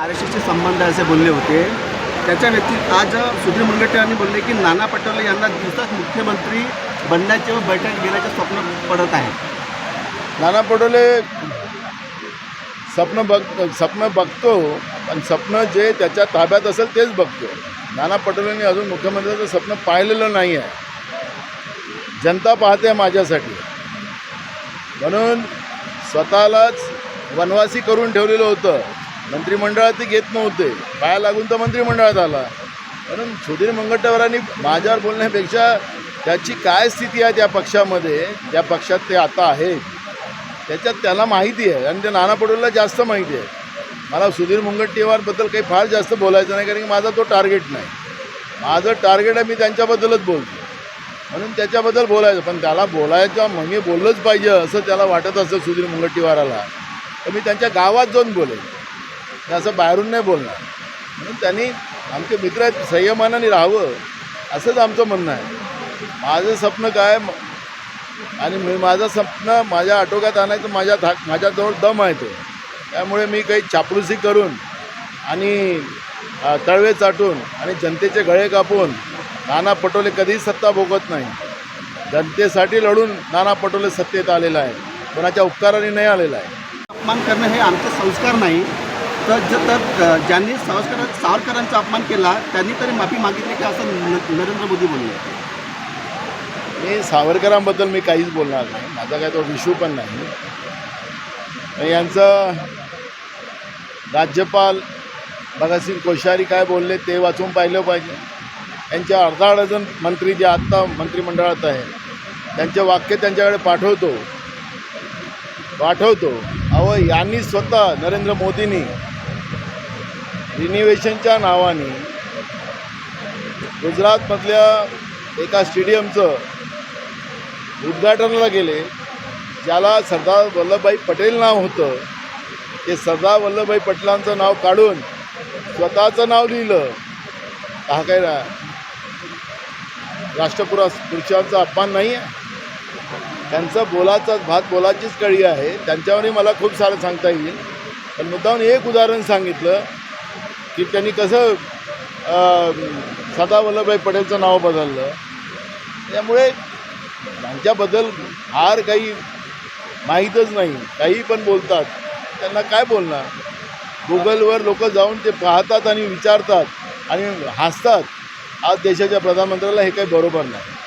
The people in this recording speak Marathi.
आर एस एसचे संबंध असे बोलले होते. त्याच्या व्यतिरिक्त आज सुधीर मुनगंटीवारांनी बोलले की नाना पटोले यांना दिवसात मुख्यमंत्री बनण्याचे व बैठक घेण्याचे स्वप्न पडत आहे. नाना पटोले स्वप्न बघ स्वप्न बघतो पण स्वप्न जे त्याच्या ताब्यात असेल तेच बघतो. नाना पटोलेंनी अजून मुख्यमंत्र्याचं स्वप्न पाहिलेलं नाही आहे. जनता पाहते माझ्यासाठी. म्हणून स्वतःलाच वनवासी करून ठेवलेलं होतं. मंत्रिमंडळात ते घेत नव्हते. पाया लागून तर मंत्रिमंडळात आला. कारण सुधीर मुनगंटीवारांनी माझ्यावर बोलण्यापेक्षा त्याची काय स्थिती आहे त्या पक्षामध्ये ज्या पक्षात ते आता आहेत त्याच्यात त्याला माहिती आहे आणि ते नाना पटोलेला जास्त माहिती आहे. मला सुधीर मुनगंटीवारबद्दल काही फार जास्त बोलायचं नाही कारण की माझा तो टार्गेट नाही. माझं टार्गेट आहे मी त्यांच्याबद्दलच बोलतो. म्हणून त्याच्याबद्दल बोलायचं पण त्याला बोलायचं म्हणजे मी बोललंच पाहिजे असं त्याला वाटत असतं सुधीर मुनगंटीवाराला तर मी त्यांच्या गावात जाऊन बोलेन. मी असं बाहेरून नाही बोलणार. म्हणून त्यांनी आमचे मित्र आहेत संयमानाने राहावं असंच आमचं म्हणणं आहे. माझं स्वप्न काय? आणि मी माझं स्वप्न माझ्या आटोक्यात आणायचं माझ्या धाक माझ्याजवळ दम आहे तो. त्यामुळे मी काही चापलुसी करून आणि तळवे चाटून आणि जनतेचे गळे कापून नाना पटोले कधीही सत्ता भोगत नाही. जनतेसाठी लढून नाना पटोले सत्तेत आलेला आहे कोणाच्या उपकाराने नाही आलेला आहे अपमान करणं हे आमचा संस्कार नाही. तर ज तर ज्यांनी सावरकर सावरकरांचा अपमान केला त्यांनी तरी माफी मागितली की असं नरेंद्र मोदी बोलले? मी सावरकरांबद्दल मी काहीच बोलणार नाही. माझा काय तो इश्यू पण नाही. यांचं राज्यपाल भगतसिंग कोश्यारी काय बोलले ते वाचून पाहिलं पाहिजे. यांच्या अर्धा डझन मंत्री जे आत्ता मंत्रिमंडळात आहे त्यांचे वाक्य त्यांच्याकडे पाठवतो. पाठवतो. अहो यांनी स्वतः नरेंद्र मोदींनी रिनिवेशनच्या नावाने गुजरातमधल्या एका स्टेडियमचं उद्घाटनाला गेले ज्याला सरदार वल्लभभाई पटेल नाव होतं. ते सरदार वल्लभभाई पटेलांचं नाव काढून स्वतःचं नाव लिहिलं. हा काय राष्ट्रपुरा पुरुषांचा अपमान नाही आहे त्यांचं बोलाचा भात बोलाचीच कळी आहे. त्यांच्यावरही मला खूप सारं सांगता येईल. पण मुद्दाहून एक उदाहरण सांगितलं. की त्यांनी कसं सरदार वल्लभभाई पटेलचं नाव बदललं. त्यामुळे त्यांच्याबद्दल फार काही माहीतच नाही. काही पण बोलतात. त्यांना काय बोलणार? गुगलवर लोक जाऊन ते पाहतात आणि विचारतात आणि हसतात. आज देशाच्या प्रधानमंत्र्याला हे काही बरोबर नाही.